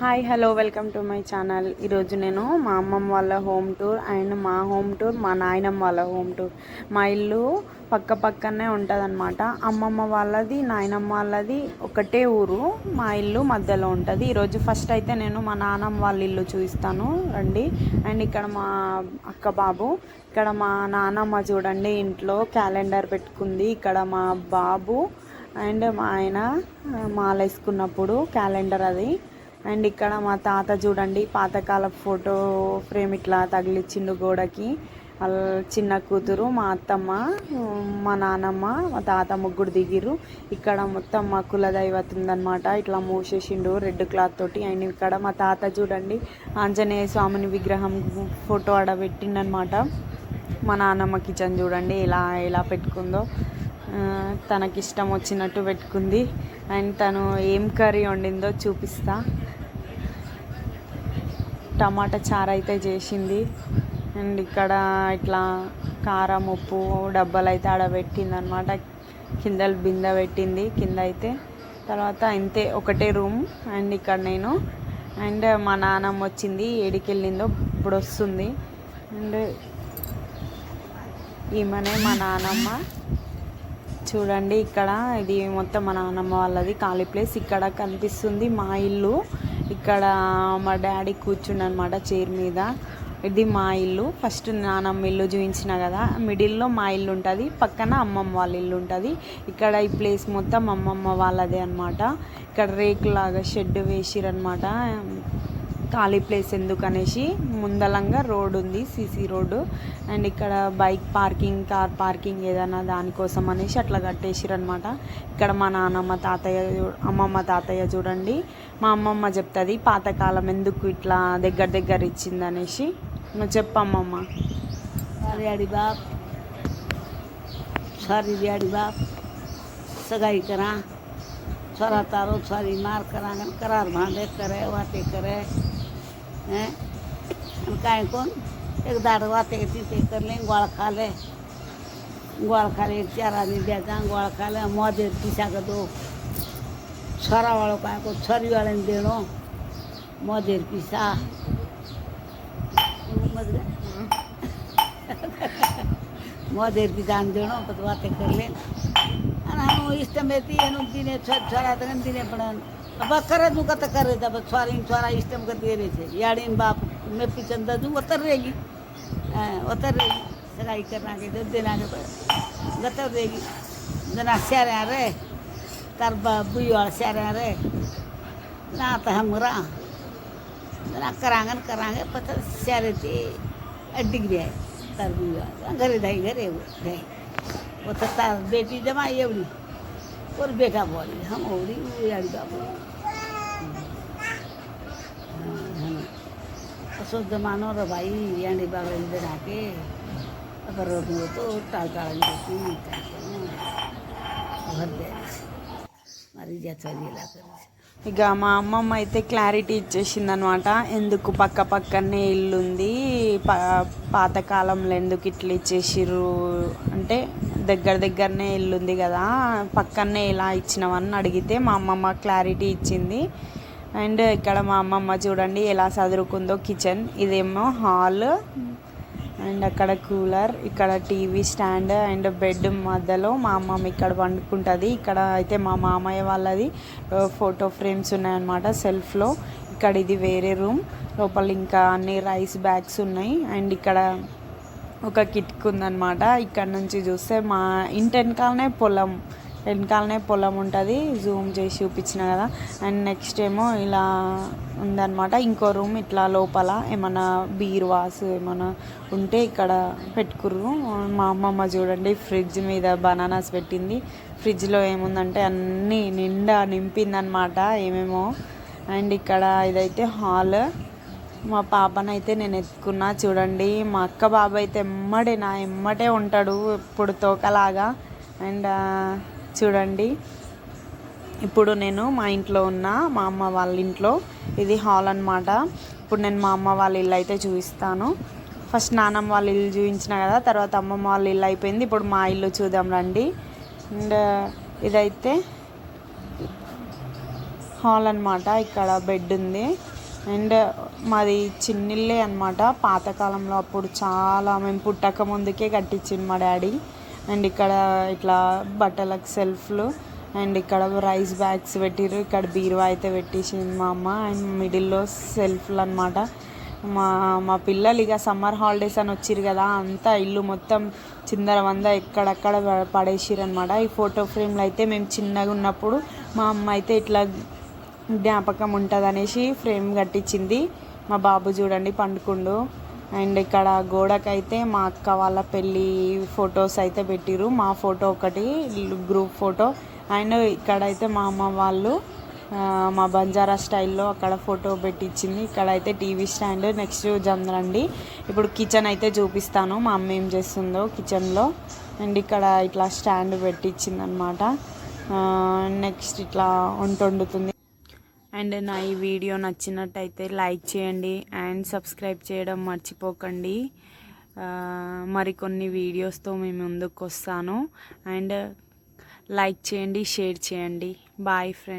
Hi hello welcome to my channel. ఈరోజు నేను మా అమ్మమ్మ వాళ్ళ హోమ్ టూర్ అండ్ మా హోమ్ టూర్ మా నాయనమ్మ వాళ్ళ హోమ్ టూర్. మా ఇల్లు పక్క పక్కనే ఉంటుంది అమ్మమ్మ వాళ్ళది నాయనమ్మ వాళ్ళది ఒకటే ఊరు. మా ఇల్లు మధ్యలో ఉంటుంది. ఈరోజు ఫస్ట్ అయితే నేను మా నాన్నమ్మ వాళ్ళ ఇల్లు చూపిస్తాను. రండి. అండ్ ఇక్కడ మా అక్క బాబు ఇక్కడ మా నాన్నమ్మ చూడండి ఇంట్లో క్యాలెండర్ పెట్టుకుంది. ఇక్కడ మా బాబు అండ్ మా ఆయన మాల వేసుకున్నప్పుడు క్యాలెండర్ అది. అండ్ ఇక్కడ మా తాత చూడండి పాతకాల ఫోటో ఫ్రేమ్ ఇట్లా తగిలిచ్చిండు గోడకి. వాళ్ళ చిన్న కూతురు మా అత్తమ్మ మా నానమ్మ మా తాత ముగ్గురు దిగిరు ఇక్కడ మొత్తం మా కులదైవత ఉందన్నమాట ఇట్లా మూసేసిండు రెడ్ క్లాత్ తోటి. అండ్ ఇక్కడ మా తాత చూడండి ఆంజనేయ స్వామిని విగ్రహం ఫోటో ఆడ పెట్టిండనమాట మా నాన్నమ్మ కిచెన్ చూడండి ఎలా ఎలా పెట్టుకుందో. తనకిష్టం వచ్చినట్టు పెట్టుకుంది. అండ్ తను ఏం కర్రీ వండిందో చూపిస్తా. టమాటా చారు అయితే చేసింది. అండ్ ఇక్కడ ఇట్లా కారం ఉప్పు డబ్బాలు అయితే ఆడ పెట్టింది అనమాట కింద బిందె పెట్టింది. కింద అయితే తర్వాత ఇంతే ఒకటే రూమ్. అండ్ ఇక్కడ నేను అండ్ మా నాన్నమ్మ వచ్చింది. ఏడికి వెళ్ళిందో ఇప్పుడు వస్తుంది. అండ్ ఈమెనే మా నాన్నమ్మ చూడండి ఇక్కడ ఇది మొత్తం మా నాన్నమ్మ వాళ్ళది. ఖాళీ ప్లేస్. ఇక్కడ కనిపిస్తుంది మా ఇల్లు. ఇక్కడ మా డాడీ కూర్చుండు అనమాట చైర్ మీద. ఇది మా ఇల్లు. ఫస్ట్ నానమ్మ ఇల్లు చూపించిన కదా. మిడిల్లో మా ఇల్లు ఉంటుంది. పక్కన అమ్మమ్మ వాళ్ళ ఇల్లు ఉంటుంది. ఇక్కడ ఈ ప్లేస్ మొత్తం అమ్మమ్మ వాళ్ళదే అనమాట ఇక్కడ రేకులాగా షెడ్ వేసిరనమాట ఖాళీ ప్లేస్ ఎందుకు అనేసి ముందలంగా రోడ్ ఉంది సీసీ రోడ్డు అండ్ ఇక్కడ బైక్ పార్కింగ్ కార్ పార్కింగ్ ఏదైనా దానికోసం అనేసి అట్లా కట్టేసిరు అనమాట ఇక్కడ మా నాన్నమ్మ తాతయ్య చూ- అమ్మమ్మ తాతయ్య చూడండి మా అమ్మమ్మ చెప్తుంది పాతకాలం ఎందుకు ఇట్లా దగ్గర దగ్గర ఇచ్చింది అనేసి నువ్వు చెప్పమ్మమ్మ दिहाड़ी बाप सारी दिहाड़ी बाप सगाई करा छोरा तारो छोरी मार करांगन करार भांडे करे वाते करे हैं आणि काय कोण एक दाड वाते तिथे करले गोळ खाले गोळ खाले एक चार आदमी द्यायचा गोळ खाले मोदे पिसा दो छोरा वाळो काय को छोरी वाळ्याने देणो मोदेर पिसा मग મોદેર બી દાન દેણો પછી વાતે કરી લે અને આનું ઇષ્ટમ હતી એનું દિને છોરા તને દિને પણ अब दू दूँगा तो करे अब छोरी छोरा इस टाइम कर दे रहे थे। याड़ी बाप मैं पिछन दे दूँ, उतर रहेगी। हाँ, उतर रहेगी। सिलाई करना के दे, देना के गतर रहेगी। जना शहर आ रहे। तार बुई वाला शहर आ रहे। ना तो हम रहा जना करांगन करांगे पता शहर थी। डिग्री है। तार बुई वाला घरे दाई घरे धाई वो तो तार बेटी जमा ये एवड़ी और बेटा बोली हम और अड़का बोली अशुद्ध ভাই र भाइ यहाँनिर ডাকে राखेँ अब তো তার কারণ দেখি ঘর మరి ఇక మా అమ్మమ్మ అయితే క్లారిటీ ఇచ్చేసింది అనమాట ఎందుకు పక్క పక్కనే ఇల్లుంది? పాతకాలంలో ఎందుకు ఇట్లా ఇచ్చేసిర్రు? అంటే దగ్గర దగ్గరనే ఇల్లు ఉంది కదా పక్కనే ఇలా ఇచ్చినామని అడిగితే మా అమ్మమ్మ క్లారిటీ ఇచ్చింది. అండ్ ఇక్కడ మా అమ్మమ్మ చూడండి ఎలా చదురుకుందో కిచెన్ ఇదేమో హాల్. అండ్ అక్కడ కూలర్ ఇక్కడ టీవీ స్టాండ్ అండ్ బెడ్ మధ్యలో మా అమ్మమ్మ ఇక్కడ వండుకుంటుంది ఇక్కడ అయితే మా మామయ్య వాళ్ళది ఫోటో ఫ్రేమ్స్ ఉన్నాయన్నమాట సెల్ఫ్లో. ఇక్కడ ఇది వేరే రూమ్ లోపల ఇంకా అన్ని రైస్ బ్యాగ్స్ ఉన్నాయి. అండ్ ఇక్కడ ఒక కిటికీ ఉందన్నమాట. ఇక్కడ నుంచి చూస్తే మా ఇంటి వెనకాలనే పొలం వెనకాలనే పొలం ఉంటుంది. జూమ్ చేసి చూపించిన కదా. అండ్ నెక్స్ట్ ఏమో ఇలా ఉందన్నమాట. ఇంకో రూమ్ ఇట్లా లోపల ఏమన్నా బీరువాస్ ఏమైనా ఉంటే ఇక్కడ పెట్టుకుర్రు. మా అమ్మమ్మ చూడండి ఫ్రిడ్జ్ మీద బనానాస్ పెట్టింది. ఫ్రిడ్జ్లో ఏముందంటే అన్నీ నిండా నింపిందనమాట ఏమేమో. అండ్ ఇక్కడ ఇదైతే హాల్. మా పాపనైతే నేను ఎత్తుకున్నా చూడండి. మా అక్క బాబు అయితే ఎమ్మడే నా ఎమ్మటే ఉంటాడు ఇప్పుడు తోకలాగా. అండ్ చూడండి. ఇప్పుడు నేను మా ఇంట్లో ఉన్న మా అమ్మ వాళ్ళ ఇంట్లో. ఇది హాల్ అన్నమాట. ఇప్పుడు నేను మా అమ్మ వాళ్ళ ఇల్లు అయితే చూపిస్తాను. ఫస్ట్ నానమ్మ వాళ్ళ ఇల్లు చూపించిన కదా తర్వాత అమ్మమ్మ వాళ్ళ ఇల్లు అయిపోయింది. ఇప్పుడు మా ఇల్లు చూద్దాం రండి. అండ్ ఇదైతే హాల్ అన్నమాట. ఇక్కడ బెడ్ ఉంది. అండ్ మాది చిన్నిల్లే అనమాట పాతకాలంలో అప్పుడు చాలా మేము పుట్టక ముందుకే కట్టించింది మా డాడీ. అండ్ ఇక్కడ ఇట్లా బట్టలకు సెల్ఫ్లు అండ్ ఇక్కడ రైస్ బ్యాగ్స్ పెట్టిర్రు. ఇక్కడ బీరువా అయితే పెట్టేసింది మా అమ్మ. అండ్ మిడిల్లో సెల్ఫ్లు అనమాట మా మా పిల్లలు ఇక సమ్మర్ హాలిడేస్ అని వచ్చిర్రు కదా అంతా ఇల్లు మొత్తం చిందర వంద ఎక్కడక్కడ పడేసిర్రు అనమాట ఈ ఫోటో ఫ్రేమ్లు అయితే మేము చిన్నగా ఉన్నప్పుడు మా అమ్మ అయితే ఇట్లా జ్ఞాపకం ఉంటుంది అనేసి ఫ్రేమ్ కట్టించింది. మా బాబు చూడండి పండుకుండు. అండ్ ఇక్కడ గోడకైతే మా అక్క వాళ్ళ పెళ్ళి ఫొటోస్ అయితే పెట్టిరు మా ఫోటో ఒకటి గ్రూప్ ఫోటో. అండ్ ఇక్కడైతే మా అమ్మ వాళ్ళు మా బంజారా స్టైల్లో అక్కడ ఫోటో పెట్టించింది. ఇక్కడైతే టీవీ స్టాండ్ నెక్స్ట్ జంద్రండి ఇప్పుడు కిచెన్ అయితే చూపిస్తాను. మా అమ్మ ఏం చేస్తుందో కిచెన్లో. అండ్ ఇక్కడ ఇట్లా స్టాండ్ పెట్టించింది అనమాట నెక్స్ట్ ఇట్లా వంట వండుతుంది అండ్ నా ఈ వీడియో నచ్చినట్టయితే లైక్ చేయండి అండ్ సబ్స్క్రైబ్ చేయడం మర్చిపోకండి. మరికొన్ని వీడియోస్తో మేము ముందుకు వస్తాను అండ్ లైక్ చేయండి షేర్ చేయండి. Bye friend.